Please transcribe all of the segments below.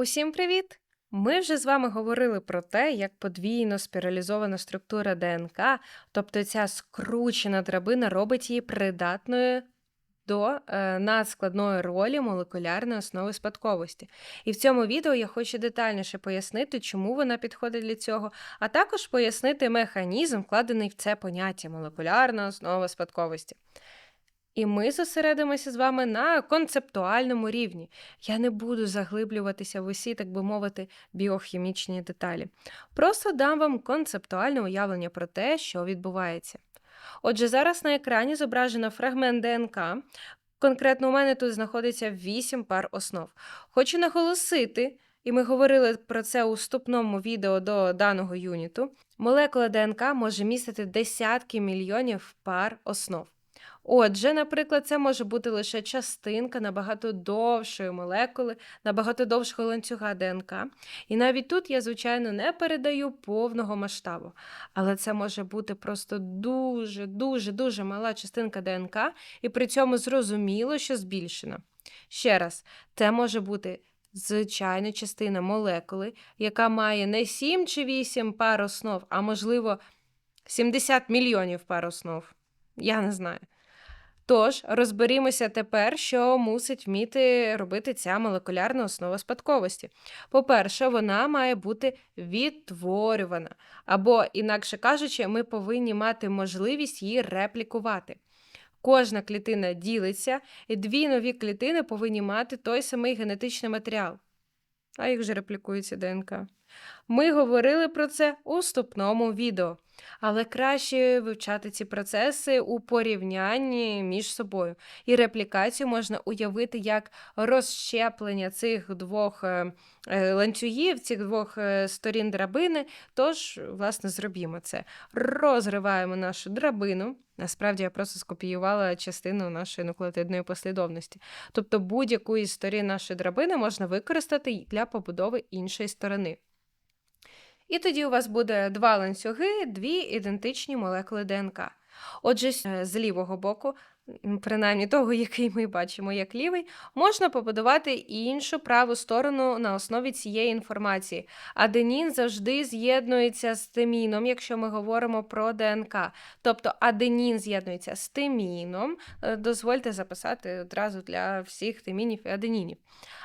Усім привіт! Ми вже з вами говорили про те, як подвійно спіралізована структура ДНК, тобто ця скручена драбина, робить її придатною до е, надскладної ролі молекулярної основи спадковості. І в цьому відео я хочу детальніше пояснити, чому вона підходить для цього, а також пояснити механізм, вкладений в це поняття молекулярна основа спадковості. І ми зосередимося з вами на концептуальному рівні. Я не буду заглиблюватися в усі, так би мовити, біохімічні деталі. Просто дам вам концептуальне уявлення про те, що відбувається. Отже, зараз на екрані зображено фрагмент ДНК. Конкретно у мене тут знаходиться 8 пар основ. Хочу наголосити, і ми говорили про це у вступному відео до даного юніту. Молекула ДНК може містити десятки мільйонів пар основ. Отже, наприклад, це може бути лише частинка набагато довшої молекули, набагато довшого ланцюга ДНК. І навіть тут я, звичайно, не передаю повного масштабу. Але це може бути просто дуже, дуже, дуже мала частинка ДНК, і при цьому зрозуміло, що збільшена. Ще раз, це може бути. Звичайна частина молекули, яка має не 7 чи 8 пар основ, а можливо 70 мільйонів пар основ. Я не знаю. Тож розберімося тепер, що мусить вміти робити ця молекулярна основа спадковості. По-перше, вона має бути відтворювана, або, інакше кажучи, ми повинні мати можливість її реплікувати. Кожна клітина ділиться, і дві нові клітини повинні мати той самий генетичний матеріал. А їх же реплікується ДНК. Ми говорили про це у вступному відео. Але краще вивчати ці процеси у порівнянні між собою. І реплікацію можна уявити як розщеплення цих двох е, е, ланцюгів, цих двох е, сторін драбини. Тож, власне, зробімо це. Розриваємо нашу драбину. Насправді я просто скопіювала частину нашої нуклеотидної послідовності. Тобто будь-яку із сторін нашої драбини можна використати для побудови іншої сторони. І тоді у вас буде два ланцюги, дві ідентичні молекули ДНК. Отже, з лівого боку, принаймні того, який ми бачимо як лівий, можна побудувати іншу праву сторону на основі цієї інформації. Аденін завжди з'єднується з тиміном, якщо ми говоримо про ДНК. Тобто аденін з'єднується з тиміном. Е, дозвольте записати одразу для всіх тимінів і аденінів.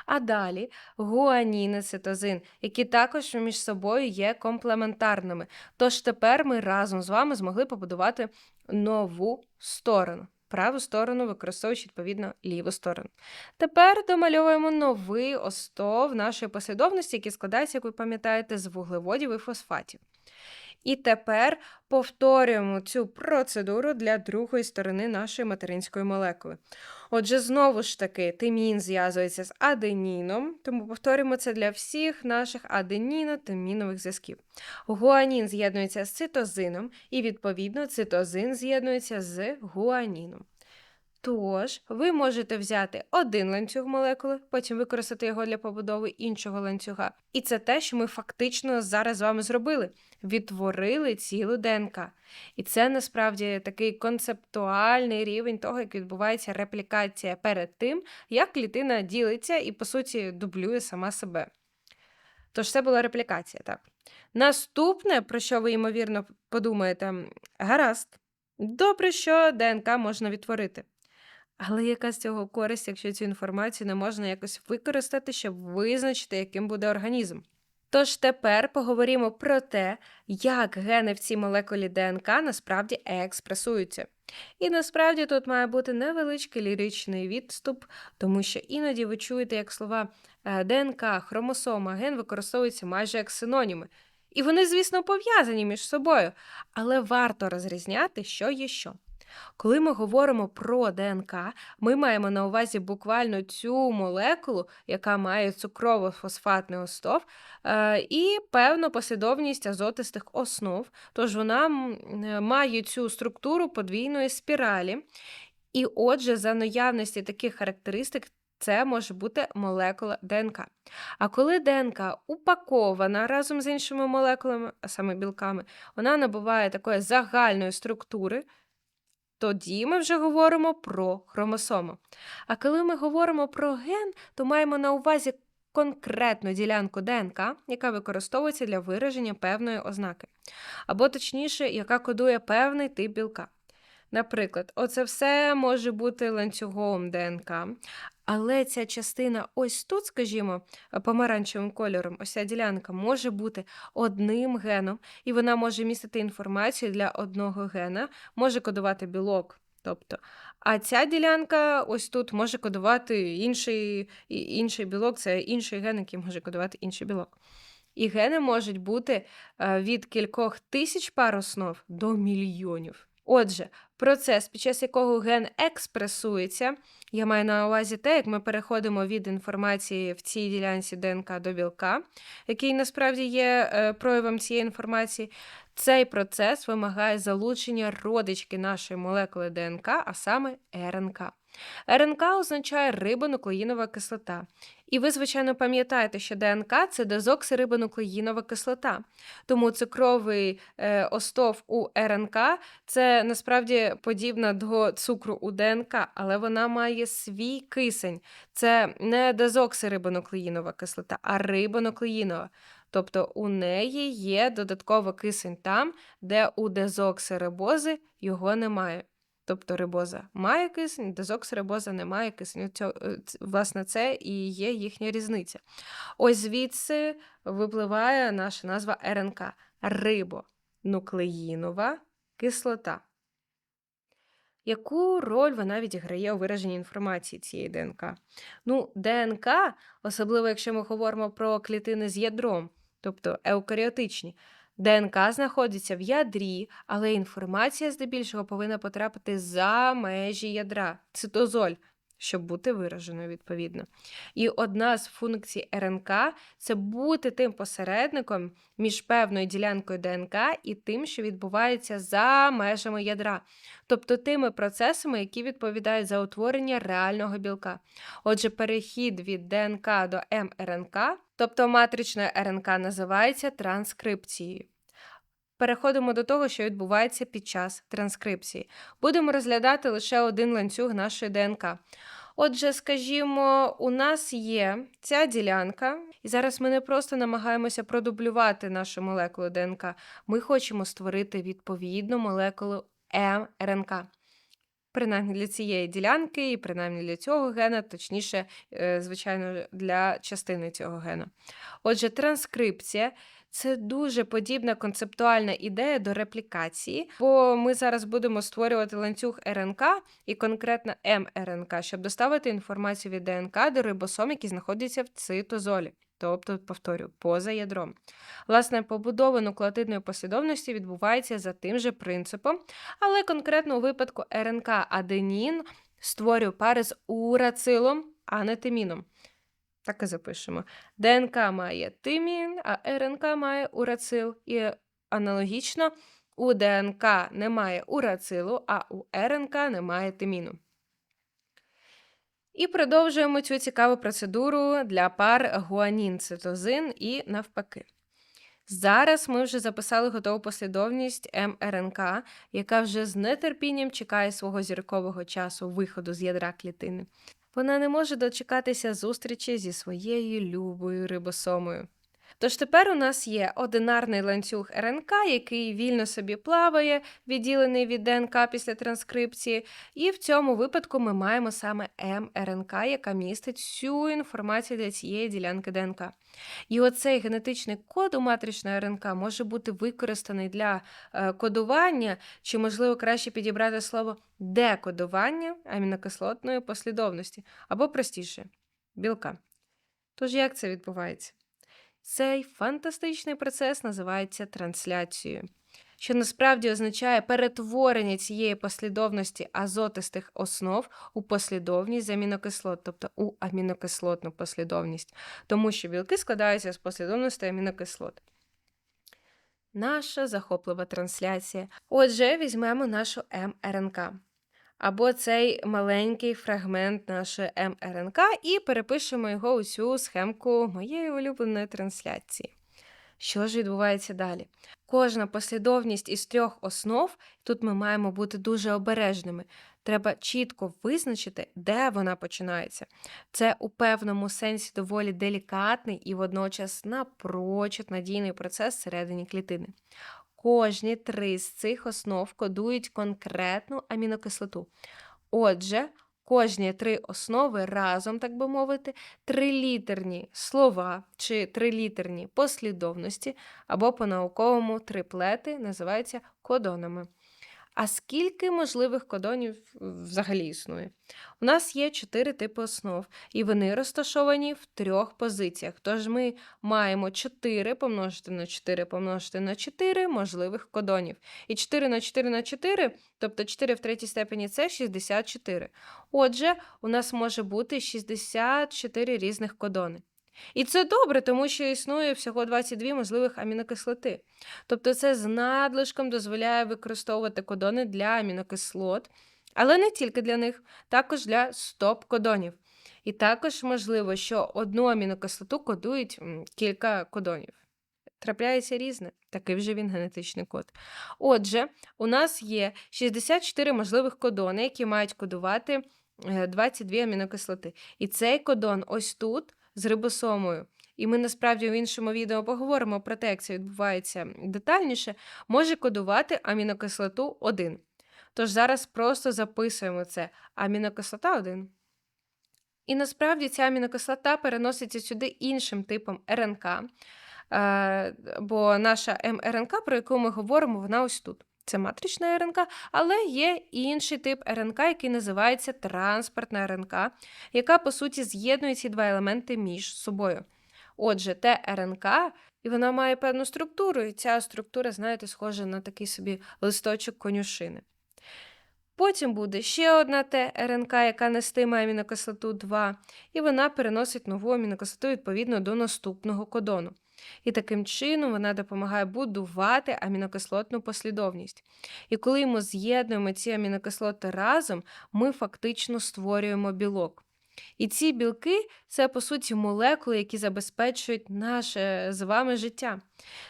А далі гуанін і цитозин, які також між собою є комплементарними. Тож тепер ми разом з вами змогли побудувати нову сторону. Праву сторону використовуючи, відповідно, ліву сторону. Тепер домальовуємо новий остов нашої послідовності, який складається, як ви пам'ятаєте, з вуглеводів і фосфатів. І тепер повторюємо цю процедуру для другої сторони нашої материнської молекули. Отже, знову ж таки, тимін зв'язується з аденіном, тому повторюємо це для всіх наших аденіно-тимінових зв'язків. Гуанін з'єднується з цитозином, і, відповідно, цитозин з'єднується з гуаніном. Тож, ви можете взяти один ланцюг молекули, потім використати його для побудови іншого ланцюга. І це те, що ми фактично зараз з вами зробили: відтворили цілу ДНК. І це насправді такий концептуальний рівень того, як відбувається реплікація перед тим, як клітина ділиться і, по суті, дублює сама себе. Тож це була реплікація, так. Наступне, про що ви, ймовірно, подумаєте, гаразд. Добре, що ДНК можна відтворити. Але яка з цього користь, якщо цю інформацію не можна якось використати, щоб визначити, яким буде організм? Тож тепер поговоримо про те, як гени в цій молекулі ДНК насправді експресуються. І насправді тут має бути невеличкий ліричний відступ, тому що іноді ви чуєте, як слова е, ДНК, хромосома, ген використовуються майже як синоніми. І вони, звісно, пов'язані між собою, але варто розрізняти, що є що. Коли ми говоримо про ДНК, ми маємо на увазі буквально цю молекулу, яка має цукрово-фосфатний остов, е, і певну послідовність азотистих основ. Тож вона має цю структуру подвійної спіралі. І отже, за наявності таких характеристик. Це може бути молекула ДНК. А коли ДНК упакована разом з іншими молекулами, а саме білками, вона набуває такої загальної структури, тоді ми вже говоримо про хромосому. А коли ми говоримо про ген, то маємо на увазі конкретну ділянку ДНК, яка використовується для вираження певної ознаки, або точніше, яка кодує певний тип білка. Наприклад, оце все може бути ланцюгом ДНК, але ця частина ось тут, скажімо, помаранчевим кольором, ось ця ділянка може бути одним геном, і вона може містити інформацію для одного гена, може кодувати білок. Тобто, а ця ділянка ось тут може кодувати інший, інший білок, це інший ген, який може кодувати інший білок. І гени можуть бути е, від кількох тисяч пар основ до мільйонів. Отже, процес, під час якого ген експресується, я маю на увазі те, як ми переходимо від інформації в цій ділянці ДНК до білка, який насправді є е, проявом цієї інформації, цей процес вимагає залучення родички нашої молекули ДНК, а саме РНК. РНК означає рибонуклеїнова кислота. І ви, звичайно, пам'ятаєте, що ДНК це дезоксирибонуклеїнова кислота. Тому цукровий е, остов у РНК це насправді подібна до цукру у ДНК, але вона має свій кисень. Це не дезоксирибонуклеїнова кислота, а рибонуклеїнова. Тобто у неї є додатково кисень там, де у дезоксирибози його немає. Тобто рибоза має кисень, дезоксирибоза не має кисню. Е, власне, це і є їхня різниця. Ось звідси випливає наша назва РНК рибонуклеїнова кислота. Яку роль вона відіграє у вираженні інформації цієї ДНК? Ну, ДНК, особливо якщо ми говоримо про клітини з ядром, тобто еукаріотичні, ДНК знаходиться в ядрі, але інформація здебільшого повинна потрапити за межі ядра, цитозоль, щоб бути вираженою відповідно. І одна з функцій РНК це бути тим посередником між певною ділянкою ДНК і тим, що відбувається за межами ядра, тобто тими процесами, які відповідають за утворення реального білка. Отже, перехід від ДНК до мРНК, тобто матрична РНК, називається транскрипцією. Переходимо до того, що відбувається під час транскрипції. Будемо розглядати лише один ланцюг нашої ДНК. Отже, скажімо, у нас є ця ділянка, і зараз ми не просто намагаємося продублювати нашу молекулу ДНК, ми хочемо створити відповідну молекулу мРНК. Принаймні для цієї ділянки, і принаймні для цього гена, точніше, е, звичайно, для частини цього гена. Отже, транскрипція це дуже подібна концептуальна ідея до реплікації, бо ми зараз будемо створювати ланцюг РНК і конкретно мРНК, щоб доставити інформацію від ДНК до рибосом, які знаходяться в цитозолі. Тобто, повторю, поза ядром. Власне, побудова нуклеотидної послідовності відбувається за тим же принципом, але конкретно у випадку РНК аденін створює пари з урацилом, а не тиміном. Так і запишемо. ДНК має тимін, а РНК має урацил. І аналогічно у ДНК немає урацилу, а у РНК немає тиміну. І продовжуємо цю цікаву процедуру для пар гуанін-цитозин і навпаки. Зараз ми вже записали готову послідовність мРНК, яка вже з нетерпінням чекає свого зіркового часу виходу з ядра клітини. Вона не може дочекатися зустрічі зі своєю любою рибосомою. Тож тепер у нас є одинарний ланцюг РНК, який вільно собі плаває, відділений від ДНК після транскрипції, і в цьому випадку ми маємо саме мРНК, яка містить всю інформацію для цієї ділянки ДНК. І оцей генетичний код у матричної РНК може бути використаний для е, кодування, чи, можливо, краще підібрати слово декодування амінокислотної послідовності, або простіше білка. Тож як це відбувається? Цей фантастичний процес називається трансляцією, що насправді означає перетворення цієї послідовності азотистих основ у послідовність амінокислот, тобто у амінокислотну послідовність, тому що білки складаються з послідовності амінокислот. Наша захоплива трансляція. Отже, візьмемо нашу мРНК або цей маленький фрагмент нашої мРНК і перепишемо його у цю схемку моєї улюбленої трансляції. Що ж відбувається далі? Кожна послідовність із трьох основ, тут ми маємо бути дуже обережними. треба чітко визначити, де вона починається. Це у певному сенсі доволі делікатний і водночас напрочуд надійний процес всередині клітини. Кожні три з цих основ кодують конкретну амінокислоту. Отже, кожні три основи разом, так би мовити, трилітерні слова чи трилітерні послідовності або по-науковому триплети називаються кодонами. А скільки можливих кодонів взагалі існує? У нас є чотири типи основ, і вони розташовані в трьох позиціях. Тож ми маємо 4 помножити на 4 помножити на 4 можливих кодонів. І 4 на 4 на 4, тобто 4 в третій степені це 64. Отже, у нас може бути 64 різних кодони. І це добре, тому що існує всього 22 можливих амінокислоти. Тобто це з надлишком дозволяє використовувати кодони для амінокислот, але не тільки для них, також для стоп-кодонів. І також можливо, що одну амінокислоту кодують кілька кодонів. Трапляється різне, такий вже він генетичний код. Отже, у нас є 64 можливих кодони, які мають кодувати 22 е, амінокислоти. І цей кодон ось тут з рибосомою, і ми насправді в іншому відео поговоримо про те, як це відбувається детальніше, може кодувати амінокислоту 1. Тож зараз просто записуємо це амінокислота 1. І насправді ця амінокислота переноситься сюди іншим типом РНК, е, бо наша МРНК, про яку ми говоримо, вона ось тут. Це матрична РНК, але є інший тип РНК, який називається транспортна РНК, яка, по суті, з'єднує ці два елементи між собою. Отже, те РНК, і вона має певну структуру, і ця структура, знаєте, схожа на такий собі листочок конюшини. Потім буде ще одна ТРНК, яка нестиме амінокислоту 2, і вона переносить нову амінокислоту відповідно до наступного кодону. І таким чином вона допомагає будувати амінокислотну послідовність. І коли ми з'єднуємо ці амінокислоти разом, ми фактично створюємо білок. І ці білки це, по суті, молекули, які забезпечують наше з вами життя.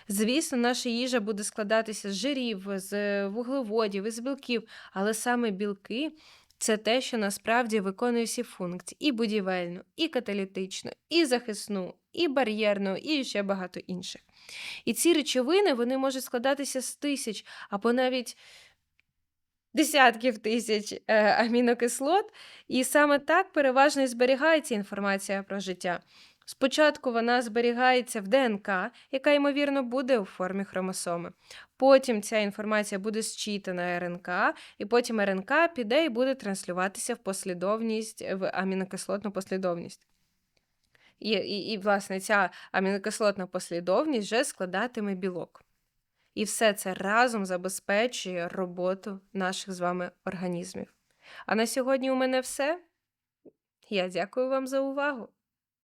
Звісно, наша їжа буде складатися з жирів, з вуглеводів, із білків, але саме білки це те, що насправді виконує всі функції: і будівельну, і каталітичну, і захисну, і бар'єрну, і ще багато інших. І ці речовини вони можуть складатися з тисяч або навіть десятків тисяч е, амінокислот, і саме так переважно зберігається інформація про життя. Спочатку вона зберігається в ДНК, яка, ймовірно, буде у формі хромосоми. Потім ця інформація буде зчитана РНК, і потім РНК піде і буде транслюватися в послідовність, в амінокислотну послідовність. І, і, і, власне, ця амінокислотна послідовність вже складатиме білок. І все це разом забезпечує роботу наших з вами організмів. А на сьогодні у мене все. Я дякую вам за увагу.